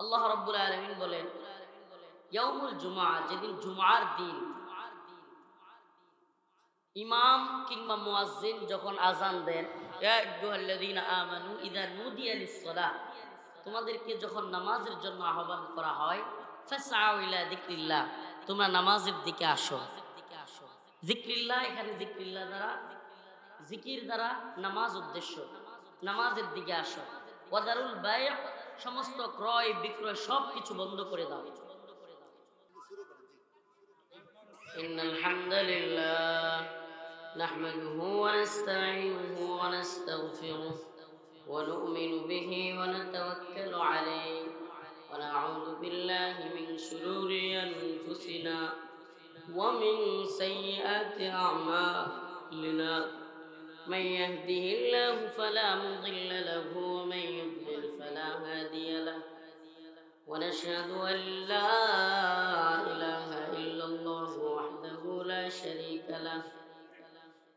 আল্লাহ রব্বুল আলমিন বলেন, ইয়াউমুল জুমা যেদিন জুমার দিন, ইমাম কিংবা মুয়াজ্জিন যখন আজান দেন তোমাদেরকে যখন নামাজের জন্য আহ্বান করা হয়, ফাসআউ ইলা যিকরিল্লাহ তোমরা নামাজের দিকে আসো। যিকরিল্লাহ এখানে যিকরিল্লাহ দ্বারা জিকির দ্বারা নামাজ উদ্দেশ্য, নামাজের দিকে আসো। ওয়াদারুল বাই সমস্ত ক্রয় বিক্রয় সব কিছু বন্ধ করে দাও إن الحمد لله نحمده ونستعينه ونستغفره ونؤمن به ونتوكل عليه ونعوذ بالله من شرور أنفسنا ومن سيئات أعمالنا من يهده الله فلا مضل له ومن يضلل فلا هادي له. ونشهد أن لا إله إلا الله وحده لا شريك له.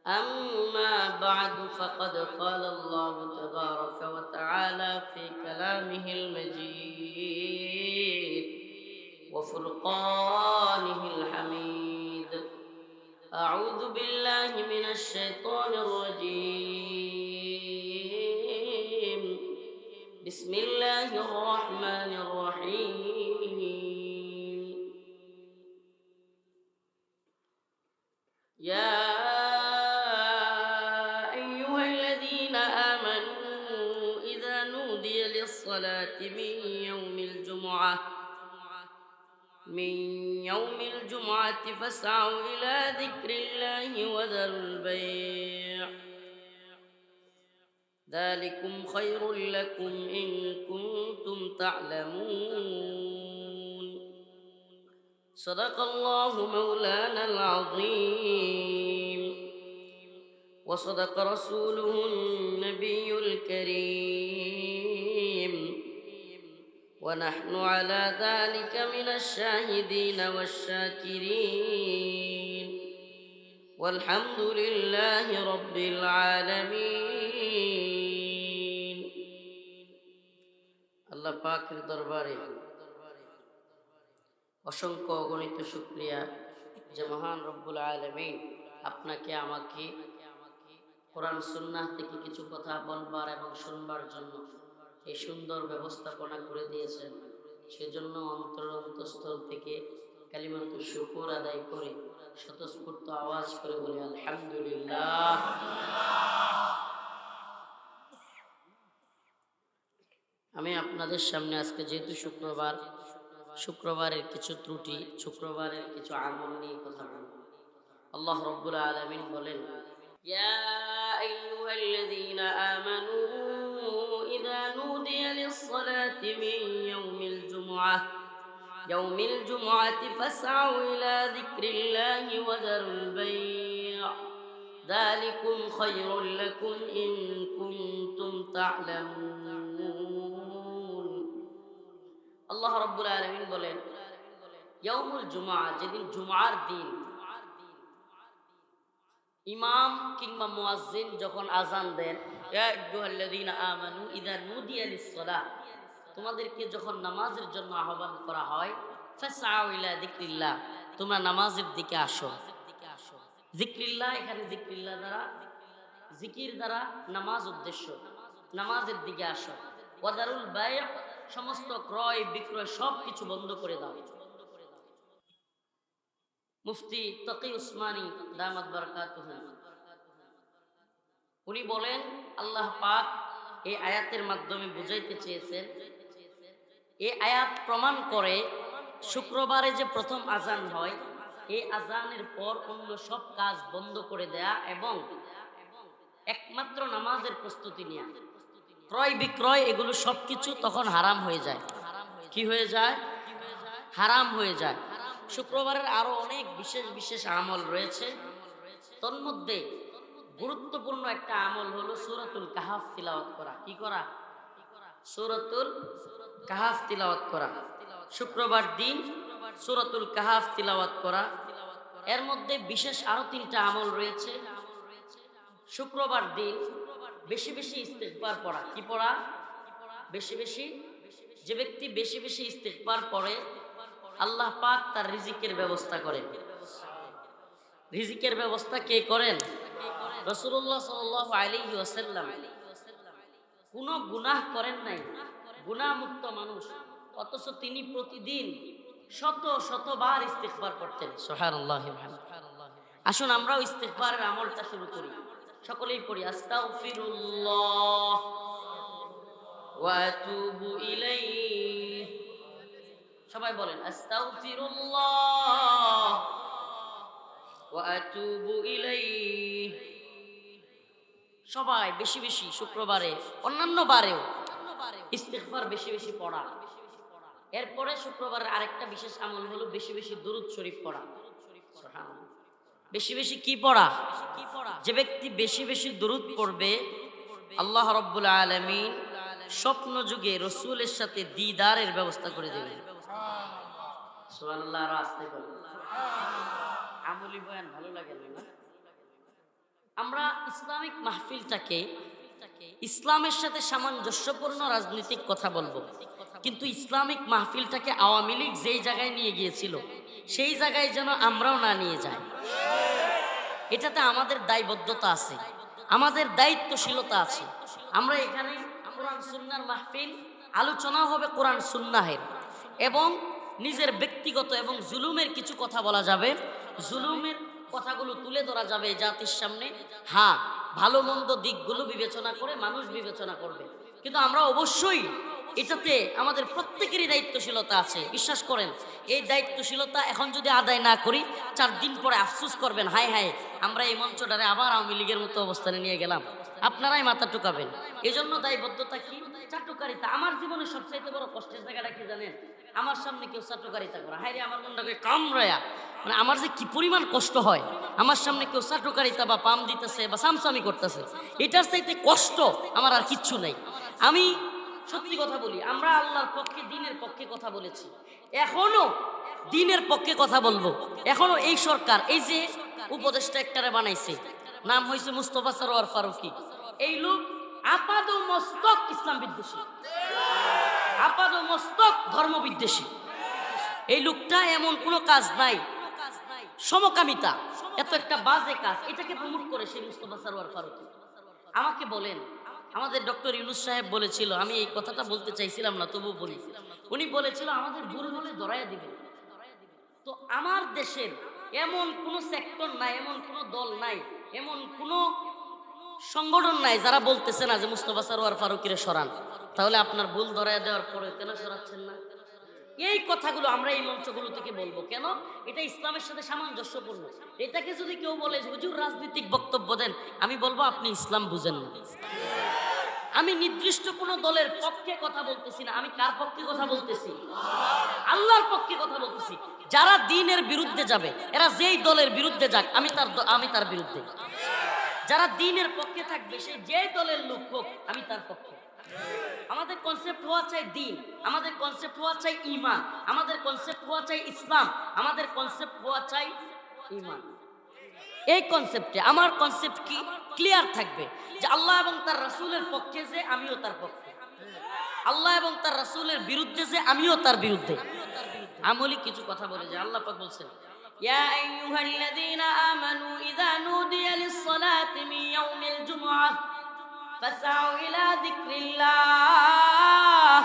أما بعد فقد قال الله تبارك وتعالى في كلامه المجيد وفرقانه الحميد. أعوذ بالله من الشيطان الرجيم. بسم الله الرحمن الرحيم. يا أيها الذين آمنوا إذا نودي للصلاة من يوم الجمعة من يوم الجمعة فاسعوا إلى ذكر الله وذروا البيع. ذلكم خير لكم إن كنتم تعلمون. صدق الله مولانا العظيم. وصدق رسوله النبي الكريم. ونحن على ذلك من الشاهدين والشاكرين. والحمد لله رب العالمين. আল্লাহ পাকের দরবারে অসংখ্য অগণিত শুক্রিয়া যে মহান রব্বুল আলমিন আপনাকে, আমাকে, কোরআন সুন্নাহ থেকে কিছু কথা বলবার এবং শুনবার জন্য এই সুন্দর ব্যবস্থাপনা করে দিয়েছেন। সেজন্য অন্তর অন্তঃস্থল থেকে কালিমাতু শুকুর আদায় করে স্বতঃস্ফূর্ত আওয়াজ করে বলি, আলহামদুলিল্লাহ। আমি আপনাদের সামনে আজকে যেহেতু শুক্রবার শুক্রবারের কিছু ত্রুটি শুক্রবারের কিছু আমল নিয়ে কথা বলব আল্লাহ রব্বুল আলমিন বলেন يا أيها الذين آمنوا إذا نودي للصلاة من يوم الجمعة يوم الجمعة فاسعوا إلى ذكر الله وذروا البيع ذلكم خير لكم إن كنتم تعلمون আল্লাহ রব্বুল আলমিন বলেন, ইয়াউমুল জুমা যেদিন জুমার দিন, ইমাম কিংবা মুয়াজ্জিন যখন আজান দেন আমানু লিস-সালাহ তোমাদেরকে যখন নামাজের জন্য আহ্বান করা হয়, ফাসআউ তোমরা নামাজের দিকে আসো। যিকরিল্লাহ, এখানে যিকরিল্লাহ দ্বারা জিকির দ্বারা নামাজ উদ্দেশ্য, নামাজের দিকে আসো। ওয়াদারুল বাই সমস্ত ক্রয়, বিক্রয় সব কিছু বন্ধ করে দাও। মুফতি তকি উসমানী দামাত বরকাতুহ। উনি বলেন, আল্লাহ পাক এই আয়াতের মাধ্যমে বুঝাইতে চেয়েছেন এই আয়াত প্রমাণ করে শুক্রবারে যে প্রথম আজান হয়, এই আজানের পর অন্য সব কাজ বন্ধ করে দেয়া এবং একমাত্র নামাজের প্রস্তুতি নেওয়া ক্রয় বিক্রয় এগুলো সব কিছু তখন হারাম হয়ে যায়। কি হয়ে যায়? হারাম হয়ে যায়। শুক্রবারের আরও অনেক বিশেষ বিশেষ আমল রয়েছে। তন্মধ্যে গুরুত্বপূর্ণ একটা আমল হলো সুরাতুল কাহাফ তিলাওয়াত করা। কি করা? সুরাতুল কাহাফ তিলাওয়াত করা। শুক্রবার দিন সুরাতুল কাহাফ তিলাওয়াত করা। এর মধ্যে বিশেষ আরও তিনটা আমল রয়েছে। শুক্রবার দিন বেশি বেশি ইস্তেকবার পড়া। কি পড়া? বেশি বেশি? যে ব্যক্তি বেশি বেশি ইস্তেকবার পড়ে, আল্লাহ পাক তার রিজিকের ব্যবস্থা করেন। রিজিকের ব্যবস্থা কে করেন? রসুল্লাহ সাল আলী ওয়াসাল্লাম। কোনো গুনাহ করেন নাই। গুনাহমুক্ত মানুষ। অথচ তিনি প্রতিদিন শত শতবার ইস্তেকবার করতেন সুবহানাল্লাহ আসুন আমরাও ইস্তেকবারের আমলটা শুরু করি। সকলেই পড়ি, আস্তাগফিরুল্লাহ। ওয়া সবাই বলেন, আস্তাগফিরুল্লাহ। ওয়া সবাই বেশি বেশি শুক্রবারে, অন্যান্য বারেও ইস্তেগফার বেশি বেশি পড়া। এরপরে শুক্রবারের আরেকটা বিশেষ আমল হলো বেশি বেশি দুরুদ শরীফ পড়া। বেশি বেশি কি পড়া? যে ব্যক্তি বেশি বেশি দুরুদ পড়বে আল্লাহ রব্বুল আলমিন স্বপ্ন যুগে রসুলের সাথে দিদারের ব্যবস্থা করে। আমলি বয়ান ভালো লাগে না? আমরা ইসলামিক মাহফিলটাকে ইসলামের সাথে সামঞ্জস্যপূর্ণ রাজনৈতিক কথা বলব। কিন্তু ইসলামিক মাহফিলটাকে আওয়ামী লীগ যেই জায়গায় নিয়ে গিয়েছিল, সেই জায়গায় যেন আমরাও না নিয়ে যাই। এটাতে আমাদের দায়বদ্ধতা আছে, আমাদের দায়িত্বশীলতা আছে। আমরা এখানে কোরআন সুন্নার মাহফিল, আলোচনা হবে কোরআন সুন্নাহের। এবং নিজের ব্যক্তিগত এবং জুলুমের কিছু কথা বলা যাবে। জুলুমের কথাগুলো তুলে ধরা যাবে জাতির সামনে। হ্যাঁ ভালো মন্দ দিকগুলো বিবেচনা করে মানুষ বিবেচনা করবে। কিন্তু আমরা অবশ্যই এটাতে আমাদের প্রত্যেকেরই দায়িত্বশীলতা আছে। বিশ্বাস করেন, এই দায়িত্বশীলতা এখন যদি আদায় না করি, চার দিন পরে আফসুস করবেন, হায় হায়, আমরা এই মঞ্চটারে আবার আওয়ামী লীগের মতো অবস্থানে নিয়ে গেলাম। আপনারাই মাথা টুকাবেন। এই জন্য দায়বদ্ধতা কি? চাটুকারিতা। আমার জীবনে সবচাইতে বড় কষ্টের জায়গাটা কি জানেন? আমার সামনে কেউ চাটুকারিতা করা। হায় রে, আমার মনটাকে কামড়ায়া। মানে আমার যে কি পরিমাণ কষ্ট হয়। আমার সামনে কেউ চাটুকারিতা বা পাম দিতেছে বা সামসামি করতেছে। এটার চাইতে কষ্ট আমার আর কিচ্ছু নাই। আমি সত্যি কথা বলি, আমরা আল্লাহর পক্ষে, দিনের পক্ষে কথা বলেছি। এখনও দিনের পক্ষে কথা বলব। এখনও এই সরকার, এই যে উপদেষ্টা একটারে বানাইছে, নাম হয়েছে মুস্তফা সরোয়ার ফারুকি। এই লোক আপাদ মস্তক ইসলাম বিদ্বেষী। আপাদ মস্তক ধর্ম বিদ্বেষী। এই লোকটা এমন কোনো কাজ নাই। সমকামিতা। এত একটা বাজে কাজ। এটাকে প্রমোট করে সেই মুস্তফা সরোয়ার ফারুকি। আমাকে বলেন আমাদের ডক্টর ইউনুস সাহেব বলেছিল, আমি এই কথাটা বলতে চাইছিলাম না তবু বলি। উনি বলেছিল, আমাদের ভুল হলে ধরাইয়া দিবে তো আমার দেশের এমন কোনো সেক্টর নাই, এমন কোনো দল নাই, এমন কোনো সংগঠন নাই যারা বলতেছে না যে মুস্তফা সারোয়ার ফারুকিরে সরান। তাহলে আপনার ভুল ধরাইয়া দেওয়ার পরে কেন সরাচ্ছেন না? এই কথাগুলো আমরা এই মঞ্চগুলো থেকে বলব। কেন? এটা ইসলামের সাথে সামঞ্জস্যপূর্ণ। এটাকে যদি কেউ বলে, হুজুর রাজনৈতিক বক্তব্য দেন, আমি বলব, আপনি ইসলাম বুঝেন না। আমি নির্দিষ্ট কোনো দলের পক্ষে কথা বলতেছি না। আমি কার পক্ষে কথা বলতেছি? আল্লাহর পক্ষে কথা বলতেছি। যারা দিনের বিরুদ্ধে যাবে, এরা যেই দলের বিরুদ্ধে যাক, আমি তার আমি তার বিরুদ্ধে। যারা দিনের পক্ষে থাকবে, সে যে দলের লোক হোক, আমি তার পক্ষে। আমাদের কনসেপ্ট হওয়া চাই দিন আমাদের কনসেপ্ট হওয়া চাই ইমান আমাদের কনসেপ্ট হওয়া চাই ইসলাম আমাদের কনসেপ্ট হওয়া চাই ইমান এই কনসেপ্টে আমার কনসেপ্ট কি ক্লিয়ার থাকবে যে আল্লাহ এবং তার রাসূলের পক্ষে যে আমিও তার পক্ষে আল্লাহ এবং তার রাসূলের বিরুদ্ধে যে আমিও তার বিরুদ্ধে আমলি কিছু কথা বলে যে আল্লাহ পাক বলছেন يا أيها الذين آمنوا إذا نودي للصلاة من يوم الجمعة فاسعوا إلى ذكر الله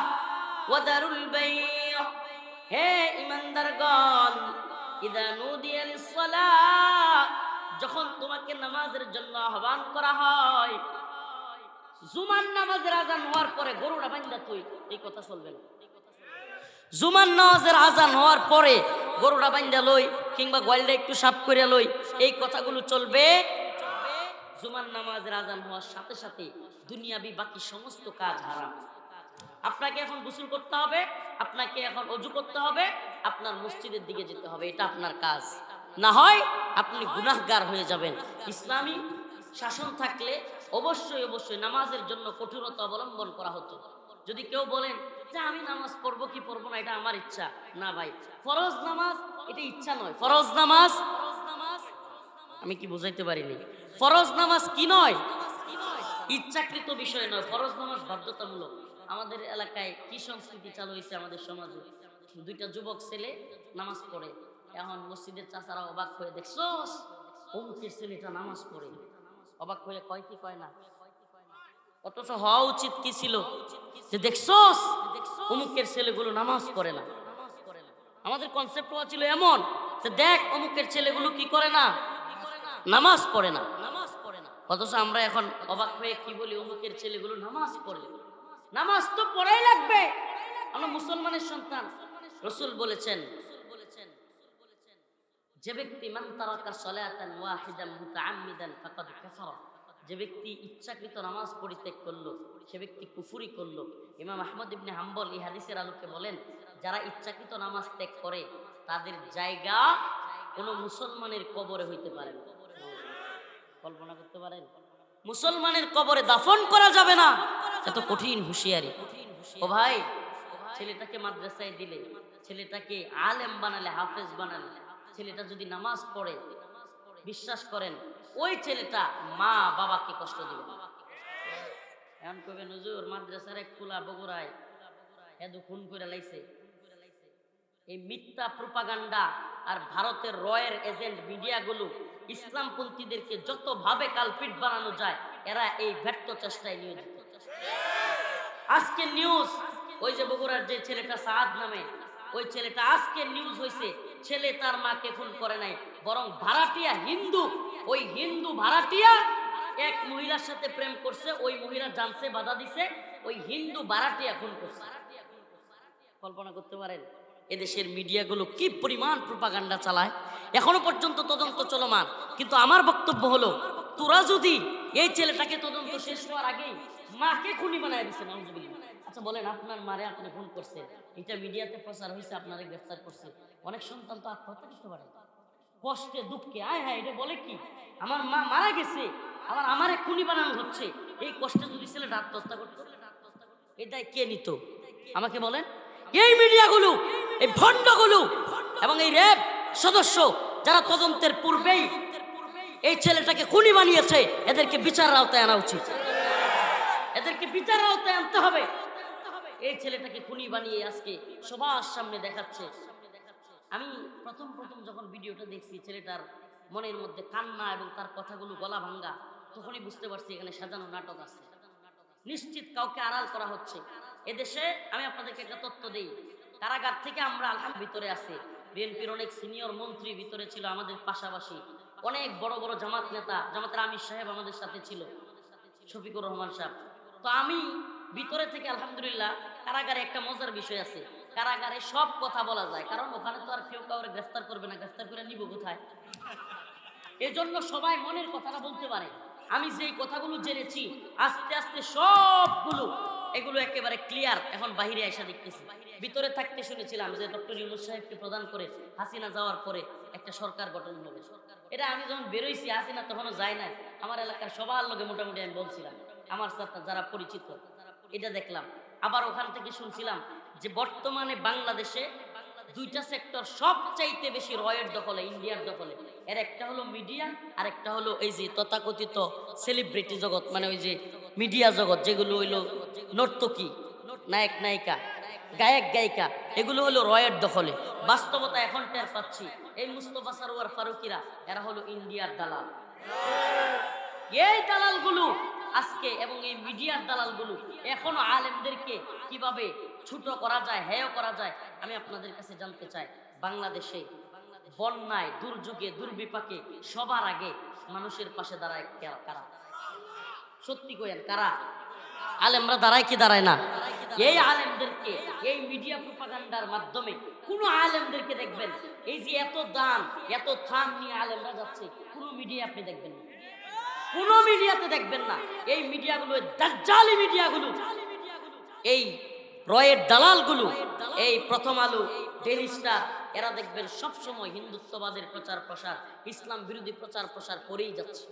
وذروا البيع হে ইমানদারগণ ইদা নুদিয়া লিসসালাহ যখন তোমাকে নামাজের জন্য আহ্বান করা হয় জুমার নামাজের আজান হওয়ার পরে গরুটা বান্ধা তুই এই কথা চলবে না জুমার নামাজের আজান হওয়ার পরে গরুটা বান্ধা লই কিংবা গোয়ালটা একটু সাফ করে লই এই কথাগুলো চলবে জুমার নামাজের আজান হওয়ার সাথে সাথে দুনিয়াবি বাকি সমস্ত কাজ হারাম। আপনাকে এখন গোসল করতে হবে, আপনাকে এখন অজু করতে হবে, আপনার মসজিদের দিকে যেতে হবে, এটা আপনার কাজ। না হয় আপনি গুনাহগার হয়ে যাবেন। ইসলামী শাসন থাকলে অবশ্যই অবশ্যই নামাজের জন্য কঠোরতা অবলম্বন করা হতো। যদি কেউ বলেন যে আমি নামাজ পড়ব কি পড়ব না, এটা আমার ইচ্ছা। না ভাই, ফরজ নামাজ, এটা ইচ্ছা নয়। ফরজ নামাজ আমি কি বুঝাইতে পারিনি? ফরজ নামাজ কি নয়? ইচ্ছাকৃত বিষয় নয়। ফরজ নামাজ বাধ্যতামূলক। আমাদের এলাকায় কি সংস্কৃতি চালু হয়েছে আমাদের সমাজে? দুইটা যুবক ছেলে নামাজ পড়ে। এখন মসজিদের চাচারা অবাক হয়ে দেখছোস অমুকের ছেলেটা নামাজ পড়ে। অবাক হয়ে কয় কি কয় না? অথচ হওয়া উচিত কি ছিল? যে দেখছোস অমুকের ছেলেগুলো নামাজ পড়ে না। আমাদের কনসেপ্ট হওয়া ছিল এমন যে, দেখ, অমুকের ছেলেগুলো কি করে না? নামাজ পড়ে না। নামাজ পড়ে না অথচ আমরা এখন অবাক হয়ে কি বলি, অমুকের ছেলেগুলো নামাজ পড়ে। নামাজ তো পড়াই লাগবে। আমরা মুসলমানের সন্তান। রসুল বলেছেন, যে ব্যক্তি মান তারাকা ওয়াহিদান মুতাআম্মিদান ফাকাদ যে ব্যক্তি ইচ্ছাকৃত নামাজ পরিত্যাগ করল, সে ব্যক্তি কুফুরি করল। ইমাম আহমদ ইবনে হাম্বল এই হাদিসের আলোকে বলেন, যারা ইচ্ছাকৃত নামাজ ত্যাগ করে, তাদের জায়গা কোনো মুসলমানের কবরে হইতে পারে না। কল্পনা করতে পারেন? মুসলমানের কবরে দাফন করা যাবে না। এত কঠিন হুঁশিয়ারি। ও ভাই, ছেলেটাকে মাদ্রাসায় দিলে, ছেলেটাকে আলেম বানালে, হাফেজ বানালে, ছেলেটা যদি নামাজ পড়ে, বিশ্বাস করেন, ওই ছেলেটা মা বাবাকে কষ্ট দিবে। না। এখন কবে নজর মাদ্রাসার এক কুলা বগুড়ায় এত খুন করে লাইছে। এই মিথ্যা প্রোপাগান্ডা আর ভারতের রয়ের এজেন্ট মিডিয়াগুলো ইসলামপন্থীদেরকে যতভাবে কালপিট বানানো যায়, এরা এই ব্যর্থ চেষ্টায় নিয়োজিত। আজকে নিউজ ওই যে বগুড়ার যে ছেলেটা সাদ নামে, ওই ছেলেটা আজকে নিউজ হয়েছে ছেলে তার মাকে খুন করে নাই, বরং ভাড়াটিয়া হিন্দু, ওই হিন্দু ভাড়াটিয়া এক মহিলার সাথে প্রেম করছে, ওই মহিলা জানছে, বাধা দিছে, ওই হিন্দু ভাড়াটিয়া খুন করছে। কল্পনা করতে পারেন? এদেশের মিডিয়াগুলো কি পরিমাণ প্রপাগান্ডা চালায়? এখনও পর্যন্ত তদন্ত চলমান। কিন্তু আমার বক্তব্য হলো, তোরা যদি এই ছেলেটাকে তদন্ত শেষ হওয়ার আগেই মাকে খুনি বানায় দিচ্ছে আচ্ছা বলেন, আপনার মারে আপনি খুন করছে। এটা মিডিয়াতে প্রচার হয়েছে, আপনারে গ্রেফতার করছে। অনেক সন্তান তো আত্মহত্যা করতে পারে। কষ্টে, দুঃখে, আয় হ্যাঁ এটা বলে কি? আমার মা মারা গেছে, আবার আমারে খুনি বানানো হচ্ছে। এই কষ্টে যদি ছেলেটা আত্মহত্যা করতো, এটাই কে নিত? আমাকে বলেন। এই মিডিয়াগুলো এই ভণ্ডগুলো এবং এই র্যাব সদস্য যারা তদন্তের পূর্বেই এই ছেলেটাকে খুনি বানিয়েছে, এদেরকে বিচার আওতায় আনা উচিত। এদেরকে বিচার আওতায় আনতে হবে। এই ছেলেটাকে খুনি বানিয়ে আজকে সবার সামনে দেখাচ্ছে। আমি প্রথম প্রথম যখন ভিডিওটা দেখছি ছেলেটার মনের মধ্যে কান্না এবং তার কথাগুলো গলা ভাঙ্গা, তখনই বুঝতে পারছি এখানে সাজানো নাটক আছে। নিশ্চিত কাউকে আড়াল করা হচ্ছে। এদেশে আমি আপনাদেরকে একটা তথ্য দিই। কারাগার থেকে আমরা আলহাম ভিতরে আছি। বিএনপির অনেক সিনিয়র মন্ত্রী ভিতরে ছিল আমাদের পাশাপাশি। অনেক বড় বড় জামাত নেতা, জামাতের আমির সাহেব আমাদের সাথে ছিল, শফিকুর রহমান সাহেব। তো আমি ভিতরে থেকে আলহামদুলিল্লাহ কারাগারে একটা মজার বিষয় আছে। কারাগারে সব কথা বলা যায়, কারণ ওখানে তো আর কেউ কাউরে গ্রেফতার করবে না, গ্রেফতার করে নিব কোথায়? এজন্য সবাই মনের কথাটা বলতে পারে। আমি যেই কথাগুলো জেনেছি, আস্তে আস্তে সবগুলো এগুলো একেবারে ক্লিয়ার এখন বাহিরে এসে দেখতেছি। ভিতরে থাকতে শুনেছিলাম যে ডক্টর ইউনুস সাহেবকে প্রদান করে হাসিনা যাওয়ার পরে একটা সরকার গঠন হবে। এটা আমি যখন বেরোইছি, হাসিনা তখনও যায় না আমার এলাকার সবার লোকে মোটামুটি আমি বলছিলাম, আমার সাথে যারা পরিচিত, এটা দেখলাম। আবার ওখান থেকে শুনছিলাম যে বর্তমানে বাংলাদেশে দুইটা সেক্টর সবচাইতে বেশি রয়ের দখলে ইন্ডিয়ার দখলে। এর একটা হলো মিডিয়া আর একটা হলো এই যে তথাকথিত সেলিব্রিটি জগৎ মানে ওই যে মিডিয়া জগৎ, যেগুলো হইল নর্তকী, নায়ক, নায়িকা, গায়ক, গায়িকা, এগুলো হলো রয়ের দখলে। বাস্তবতা এখন টের পাচ্ছি। এই মুস্তফা সারোয়ার ফারুকিরা, এরা হলো ইন্ডিয়ার দালাল। এই দালালগুলো আজকে এবং এই মিডিয়ার দালালগুলো এখনও আলেমদেরকে কীভাবে ছোট করা যায়, হেয় করা যায়, আমি আপনাদের কাছে জানতে চাই। বাংলাদেশে বন্যায়, দুর্যোগে, দুর্বিপাকে সবার আগে মানুষের পাশে দাঁড়ায় কারা? সত্যি কইেন কারা? আলেমরা দাঁড়ায় কি দাঁড়ায় না? এই আলেমদেরকে, এই মিডিয়া প্রোপাগান্ডার মাধ্যমে কোন আলেমদেরকে দেখবেন? এই যে এত দান এত থান নিয়ে আলেমরা যাচ্ছে, কোন মিডিয়া আপনি দেখবেন না। কোন মিডিয়াতে দেখবেন না। এই মিডিয়াগুলো দাজ্জালি মিডিয়াগুলো এই রয়ের দালালগুলো, এই প্রথম আলো ডেলি স্টার, এরা দেখবেন সবসময় হিন্দুত্ববাদের প্রচার প্রসার ইসলাম বিরোধী প্রচার প্রসার করেই যাচ্ছে।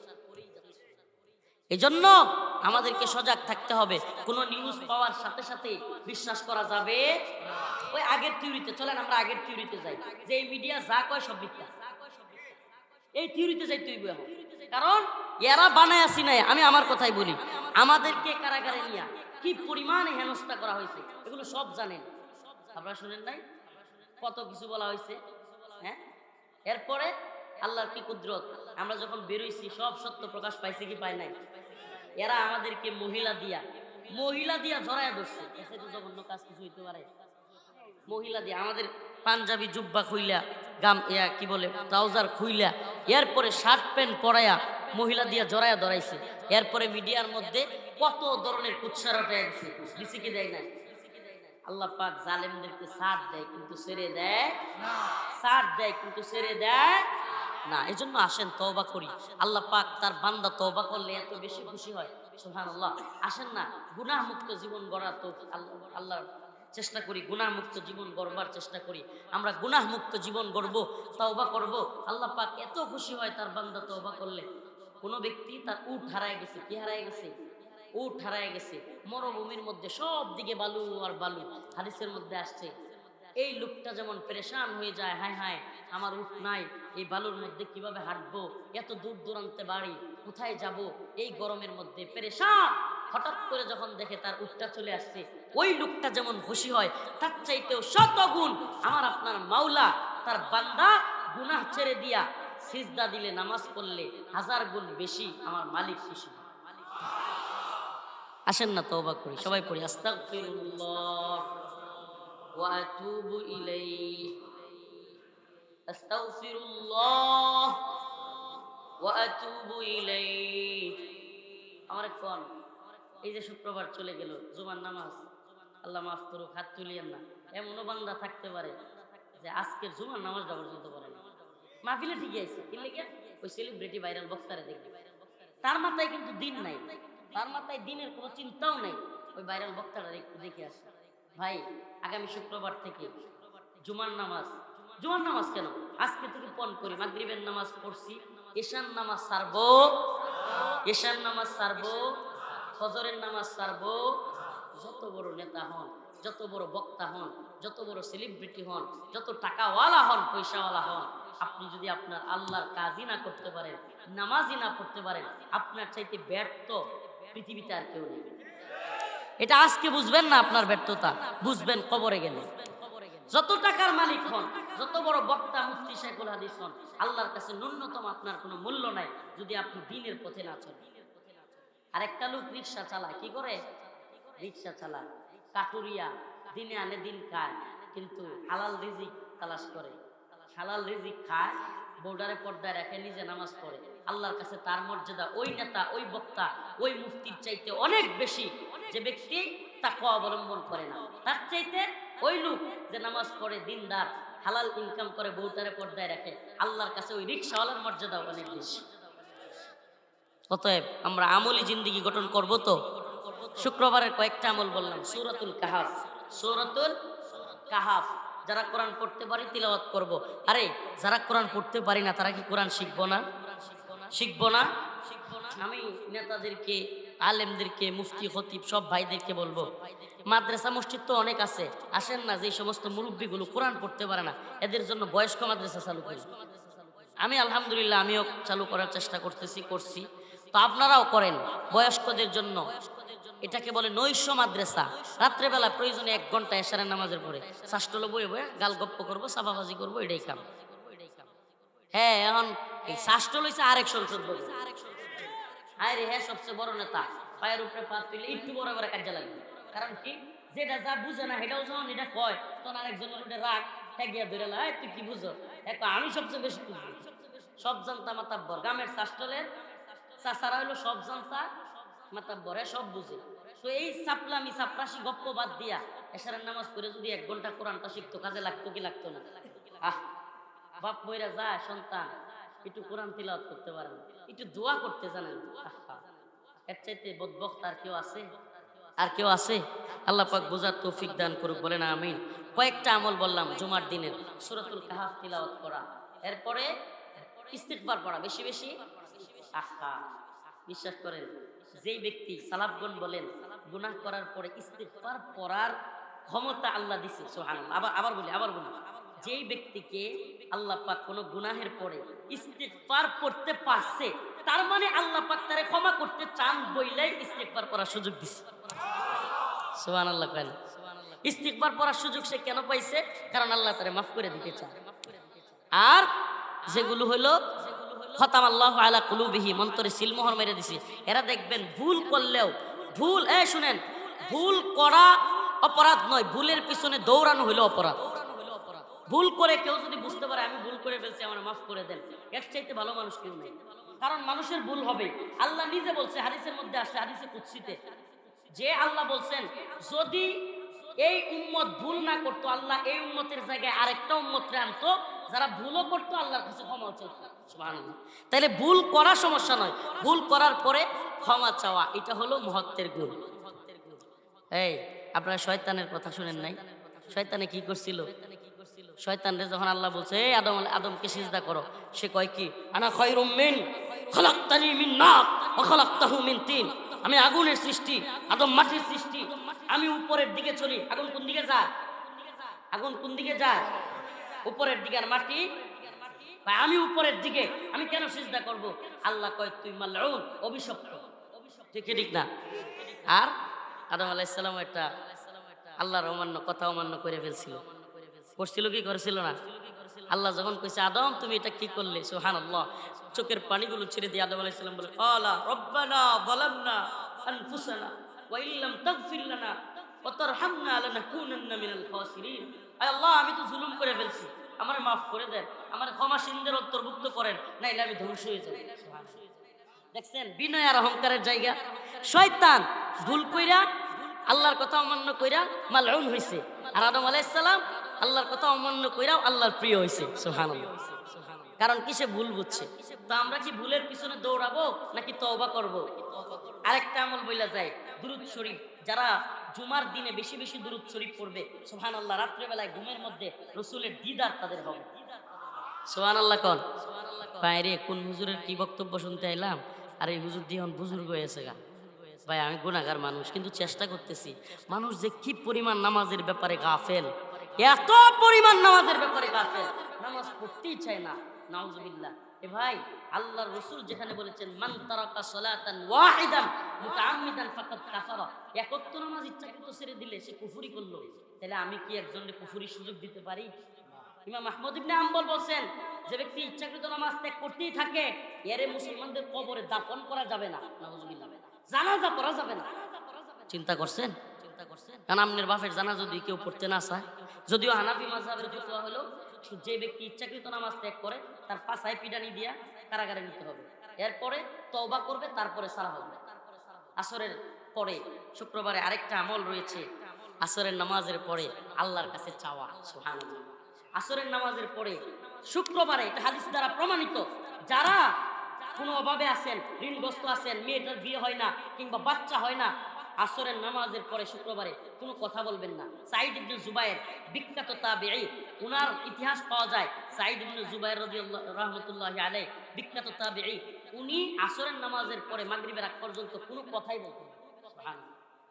এই জন্য আমাদেরকে সজাগ থাকতে হবে। কোনো নিউজ পাওয়ার সাথে সাথে বিশ্বাস করা যাবে ওই আগের থিওরিতে চলেন আমরা আগের থিওরিতে যাই। যে এই মিডিয়া যা কয় সব মিথ্যা। এই থিওরিতে যাই তুই কারণ এরা বানায় আসি নাই, আমি আমার কথাই বলি। আমাদেরকে কারাগারে নিয়া কি পরিমাণে হেনস্থা করা হয়েছে, এগুলো সব জানেন। আপনারা শুনেন নাই? কত কিছু বলা হয়েছে হ্যাঁ? এরপরে আল্লাহর কি কুদরত? আমরা যখন বেরোইছি, সব সত্য প্রকাশ পাইছে কি পায় নাই? এরা আমাদেরকে মহিলা দিয়া মহিলা দিয়া জড়ায় ধরছে। এসে তো জঘন্য কাজ কিছু হইতে পারে। মহিলা দিয়ে, আমাদের পাঞ্জাবি জুব্বা খুইলা, গাম, ইয়া, কি বলে, ট্রাউজার খুইলা, এরপরে শার্ট প্যান্ট পরায়া মহিলা দিয়া জড়ায়া ধরাইছে। এরপরে মিডিয়ার মধ্যে কত ধরনের কুৎসার দিছে দিছে কি দেয় নাই? আল্লাহ পাক জালেমদেরকে সাথ দেয়, কিন্তু ছেড়ে দেয় সাথ দেয়, কিন্তু ছেড়ে দেয় না এই জন্য আসেন, তওবা করি। আল্লাহ পাক তার বান্দা তওবা করলে এত বেশি খুশি হয়। সুবহানাল্লাহ। আসেন না গুনাহ মুক্ত জীবন গড়ার তো আল্লাহ চেষ্টা করি গুনাহ মুক্ত জীবন গড়বার চেষ্টা করি। আমরা গুনাহ মুক্ত জীবন গড়ব, তওবা করব। আল্লাহ পাক এত খুশি হয় তার বান্দা তওবা করলে। কোনো ব্যক্তি তার উট হারায় গেছে, কি হারায় গেছে? উট হারায় গেছে। মরুভূমির মধ্যে সব দিকে বালু আর বালু। হাদিসের মধ্যে আসছে এই লোকটা যেমন পরেশান হয়ে যায়, হায় হায়, আমার উঠ নাই, এই বালুর মধ্যে কীভাবে হাঁটবো, এত দূর দূরান্তে বাড়ি, কোথায় যাব, এই গরমের মধ্যে পেরেশান। হঠাৎ করে যখন দেখে তার উঠটা চলে আসছে, ওই লোকটা যেমন খুশি হয়, তার চাইতেও শত গুণ আমার আপনার মাওলা, তার বান্দা গুনাহ ছেড়ে দিয়া সিজদা দিলে, নামাজ পড়লে হাজার গুণ বেশি আমার মালিক খুশি আসেন না, তওবা করি। সবাই পড়ি, আস্তাগফিরুল্লাহ। আতুবু ইলাইহি আস্তাগফিরুল্লাহ ওয়া আতুবু ইলাইহি আমার কোন এই যে শুক্রবার চলে গেল, জুমার নামাজ, আল্লাহ মাফ করুক, হাত তুলিয়েন না। এমনও বান্দা থাকতে পারে যে আজকের জুমার নামাজটা পর্যন্ত করে না। মাহফিলে ঠিকই আছে, কি লেগে? ওই সেলিব্রিটি ভাইরাল বক্তারে দেখবে। তার মাথায় কিন্তু দিন নাই, তার মাথায় দিনের কোনো চিন্তাও নাই। ওই ভাইরাল বক্তাটা একটু দেখে আসে। ভাই, আগামী শুক্রবার থেকে জুমার নামাজ। জুমার নামাজ কেন? আজকে থেকে পণ করি, মাগরিবের নামাজ পড়ছি ঈশান নামাজ সারবো। ঈশান নামাজ সারবো, ফজরের নামাজ সারবো। যত বড় নেতা হন, যত বড় বক্তা হন, যত বড় সেলিব্রিটি হন, যত টাকাওয়ালা হন, পয়সাওয়ালা হন, আপনি যদি আপনার আল্লাহর কাজই না করতে পারেন, নামাজই না পড়তে পারেন, আপনার চাইতে ব্যর্থ পৃথিবীতে আর কেউ নেই। এটা আজকে বুঝবেন না আপনার ব্যর্থতা। বুঝবেন কবরে গেলে। যত টাকার মালিক হন, যত বড় বক্তা, মুফতি, শেখুল হাদিস হন, আল্লাহর কাছে ন্যূনতম আপনার কোনো মূল্য নাই যদি আপনি দিনের পথে না চলেন। আর একটা লোক রিক্সা চালায়, কি করে? রিক্সা চালায়। কাটুরিয়া, দিনে আনে দিন খায়, কিন্তু হালাল রিজিক তালাশ করে। হালাল রিজিক খায় বোর্ডারে পর্দায় রেখে, নিজে নামাজ পড়ে। আল্লাহর কাছে তার মর্যাদা, ওই নেতা, ওই বক্তা, ওই মুফতির চাইতে অনেক বেশি যে ব্যক্তি তাকে অবলম্বন করে না। তার চাইতে ওই লোক যে নামাজ পড়ে, দিনদার, হালাল ইনকাম করে, বউটারে পর্দায় রাখে, আল্লাহর কাছে ওই রিক্সাওয়ালার মর্যাদা অনেক বেশি। অতএব আমরা আমলি জিন্দিগি গঠন করব তো? শুক্রবারের কয়েকটা আমল বললাম, সূরাতুল কাহাফ। সূরাতুল কাহাফ, যারা কোরআন পড়তে পারি, তিলাওয়াত করব। আরে, যারা কোরআন পড়তে পারি না, তারা কি কোরআন শিখব না? শিখব না? আমি নেতাদেরকে, আলেমদেরকে, মুফতি, খতিব, সব ভাইদেরকে বলব, মাদ্রাসা মসজিদ তো অনেক আছে, আসেন না, যে সমস্ত মুরব্বীগুলো কোরআন পড়তে পারে না, এদের জন্য বয়স্ক মাদ্রাসা চালু করি। আমি আলহামদুলিল্লাহ, আমিও চালু করার চেষ্টা করতেছি, করছি। তো আপনারাও করেন, বয়স্কদের জন্য। এটাকে বলে নৈশ মাদ্রাসা। রাত্রেবেলা প্রয়োজনে এক ঘণ্টা এশারের নামাজের পরে শাষ্টলো বয়ে বয়ে গাল গপ্প করব সাফাবাজি করব, এটাই কাম। হ্যাঁ এখন এই হয়েছে আরেক সংসদ ভবন। আরে রে হ্যাঁ সবচেয়ে বড় নেতা। পায়ের উপরে পা তুলে একটু বড় বড় কাজে লাগবে। কারণ কি? যেটা যা বুঝে না, সেটাও যখন এটা কয়, তখন আরেকজনের ওটা রাগ ঠেকিয়া ধরে লাই তুই কি বুঝো? এক আমি সবচেয়ে বেশি সব জানতা মাতাব্বর। গ্রামের শাস্তলের চাচারা হলো সব জানতা মাতাব্বর হ্যাঁ সব বুঝে। তো এই চাপলামি চাপরাশি গপ্প বাদ দিয়া এসারের নামাজ পড়ে যদি এক ঘণ্টা কোরআনটা শিখতো, কাজে লাগতো কি লাগতো না? আহ বাপ বইরা যায়, সন্তান, একটু কোরআন তিলাওয়াত করতে পারে না একটু দোয়া করতে জানেন। এর চাইতে বদবক্ত আর কেউ আছে? আর কেউ আছে? আল্লাহ পাক বোঝার তৌফিক দান করুক বলে না আমি কয়েকটা আমল বললাম জুমার দিনের, সূরাতুল কাহাফ তিলাওয়াত করা। এরপরে ইস্তিগফার পড়া, বেশি বেশি? আহা, বিশ্বাস করেন, যেই ব্যক্তি সালাফগণ বলেন, গুনাহ করার পরে ইস্তিগফার পড়ার ক্ষমতা আল্লাহ দিছে, সুবহানাল্লাহ। আবার আবার বলি আবার বলি। যেই ব্যক্তিকে আল্লাহ পাক কোনো গুনাহের পরে ইস্তিগফার করতে পারছে, তার মানে আল্লাহ পাক তারে ক্ষমা করতে চান বইলাই ইস্তিগফার করার সুযোগ দিছে। সুবান আল্লাহ কেন ইস্তিকবার পড়ার সুযোগ সে কেন পাইছে? কারণ আল্লাহ তারে মাফ করে দিতে চায়। আর যেগুলো হলো খতাম আল্লাহ আলা কুলুবিহি, মন্তরে সিলমোহর মেরে দিছে। এরা দেখবেন ভুল করলেও, ভুল এ শুনেন, ভুল করা অপরাধ নয়, ভুলের পিছনে দৌড়ানো হলো অপরাধ। ভুল করে কেউ যদি বুঝতে পারে, আমি ভুল করে ফেলছি, আমার মাফ করে দেন। এর চাইতে ভালো মানুষ কেউ নেই। কারণ মানুষের ভুল হবে। আল্লাহ নিজে বলছে, হাদিসের মধ্যে আসছে, হাদিসে কুৎসিতে যে আল্লাহ বলছেন, যদি এই উম্মত ভুল না করতো, আল্লাহ এই উম্মতের জায়গায় আরেকটা উম্মতরে আনতো, যারা ভুলও করতো, আল্লাহর কাছে ক্ষমা চাইতো। তাইলে ভুল করা সমস্যা নয়। ভুল করার পরে ক্ষমা চাওয়া, এটা হলো মহত্বের গুণ। এই, আপনারা শয়তানের কথা শুনেন নাই? শয়তানে কি করছিল? শয়তানরে যখন আল্লাহ বলছে আদম আদমকে সিজদা করো। সে কয় কি? আনা খয়রুম মিন, খলাকতানি মিন নার, ওয়া খলাকতাহু মিন তিন। আমি আগুনের সৃষ্টি, আদম মাটির সৃষ্টি। আমি উপরের দিকে চলি, আগুন কোন দিকে যায়? আগুন কোন দিকে যায়? উপরের দিকে আর মাটি? ভাই আমি উপরের দিকে, আমি কেন সিজদা করব? আল্লাহ কয়, তুই মালউন, অভিশপ্ত। ঠিক ঠিক না? আর আদম আলাইসালাম একটা আল্লাহর অমান্য, কথা অমান্য করে ফেলছিল। করছিল কি করেছিল না? আল্লাহ যখন কইছে, আদম, তুমি এটা কি করলে? সুহান আল্লাহ চোখের পানিগুলো ছেড়ে দিয়ে আদম আলাইসালাম বলে আলা রব্বানা যালামনা আনফুসানা ওয়া ইল্লাম তাগফির লানা ওয়া তারহামনা লানাকুনান্না মিনাল খাসিরিন। আয় আল্লাহ, আমি তো জুলুম করে ফেলছি। আমার মাফ করে দেন। আমার ক্ষমাসীনদের অন্তর্ভুক্ত করেন। নাইলে আমি ধ্বংস হয়ে যাব। দেখছেন, বিনয় আর অহংকারের জায়গা। শয়তান ভুল কইরা আল্লাহর কথা অমান্য কইরা মালউন হইছে। আর আদম আলাইহিস সালাম আল্লাহর কথা অমান্য কইরাও আল্লাহর প্রিয় হইছে সুবহানাল্লাহ। কারণ কিসে ভুল বুঝছে? তো আমরা কি ভুলের পিছনে দৌড়াবো নাকি তওবা করব? আরেকটা আমল বইলা যায় দুরুদ শরীফ। যারা জুমার দিনে বেশি বেশি দুরুদ শরীফ পড়বে সুবহানাল্লাহ রাত্রেবেলায় ঘুমের মধ্যে রসুলের দিদার তাদের হবে। সোহান আল্লাহ কন। বাইরে কোন হুজুরের কি বক্তব্য শুনতে এলাম আর এই হুজুর দিহন বুজুর্গ হয়েছে গা। ভাই, আমি গুণাগার মানুষ, কিন্তু চেষ্টা করতেছি। মানুষ যে কি পরিমাণ নামাজের ব্যাপারে গাফেল, এত পরিমাণ নামাজের ব্যাপারে গাফেল। নামাজ পড়তেই চায় না, নাউজুবিল্লাহ। এ ভাই, আল্লাহর রসুল যেখানে বলেছেন, মান তারাকা সালাতান ওয়াহিদান মুতাআম্মিদান ফাকাদ কাফারা। একত্র নামাজ ইচ্ছাকৃত ছেড়ে দিলে, সে কুফরি করল। তাহলে আমি কি একজনকে কুফরি সুযোগ দিতে পারি? ইমাম মাহমুদ ইবনে আম্বল বলছেন, যে ব্যক্তি ইচ্ছাকৃত নামাজ ত্যাগ করতেই থাকে, এরে মুসলমানদের কবরে দাফন করা যাবে না। নাউজুবিল্লাহ। জানাজা পড়া যাবে না। চিন্তা করছেন? চিন্তা আপনার বাপের জানা যদি কেউ পড়তে না চায়, যদিও হানাফি মাযহাবের ফতোয়া হলো যে ব্যক্তি ইচ্ছাকৃত নামাজ ত্যাগ করে, তার পাশায় পিডানি দিয়া কারাগারে নিতে হবে। এরপরে তওবা করবে, তারপরে সারা হবে। আসরের পরে, শুক্রবারে আরেকটা আমল রয়েছে। আসরের নামাজের পরে আল্লাহর কাছে চাওয়া, সুবহানাল্লাহ। আসরের নামাজের পরে শুক্রবারে এটা হাদিস দ্বারা প্রমাণিত, যারা কোনো অভাবে আছেন, ঋণগ্রস্ত আছেন, মেয়েটার বিয়ে হয় না কিংবা বাচ্চা হয় না, আসরের নামাজের পরে শুক্রবারে কোনো কথা বলবেন না। সাইদ ইবনে জুবায়ের বিখ্যাত তাবেঈ, উনার ইতিহাস পাওয়া যায় সাইদ ইবনে জুবায়ের রাদিয়াল্লাহু, রাহমাতুল্লাহি আলাইহি, বিখ্যাত তাবেঈ। উনি আসরের নামাজের পরে মাগরিবের আগ পর্যন্ত কোনো কথাই বলতেন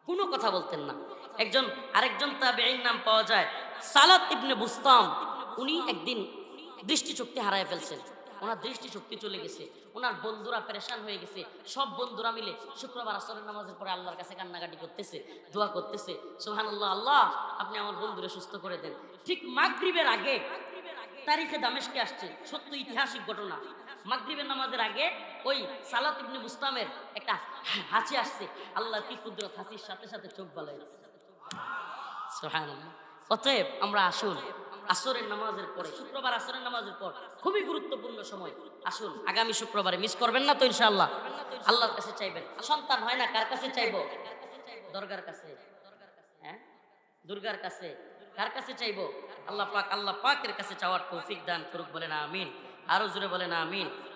কোনো কথা বলতেন না। একজন, আরেকজন তাবেঈর নাম পাওয়া যায় সালাত ইবনে বুস্তাম। উনি একদিন দৃষ্টিশক্তি হারায় ফেলছেন। ওনার দৃষ্টিশক্তি চলে গেছে, ওনার বন্ধুরা পেরেশান হয়ে গেছে, সব বন্ধুরা মিলে শুক্রবার আসরের নামাজের পরে আল্লাহর কাছে কান্নাকাটি করতেছে, দোয়া করতেছে সোহান আল্লাহ আল্লাহ আপনি আমার বন্ধুরে সুস্থ করে দেন। ঠিক মাগরিবের আগে তারিখে দামেশকে আসছে, সত্য ঐতিহাসিক ঘটনা। মাগরিবের নামাজের আগে ওই সালাত ইবনে বুস্তামের একটা হাসি আসছে, আল্লাহ কি কুদরত হাসির সাথে সাথে চোখ বালাই সুবহানাল্লাহ। অতএব আমরা আসুন। আসরের নামাজের পরে, শুক্রবার আসরের নামাজের পর, খুবই গুরুত্বপূর্ণ সময়। আসুন, আগামী শুক্রবারে মিস করবেন না তো ইনশাআল্লাহ? আল্লাহর কাছে চাইবেন। সন্তান হয় না, কার কাছে চাইব? দরগার কাছে। হ্যাঁ? দুর্গার কাছে। কার কাছে চাইব? আল্লাহ পাক, আল্লাহ পাকের কাছে চাওয়ার তৌফিক দান করুক বলেন, আমিন। আরও জোরে বলেন, আমিন।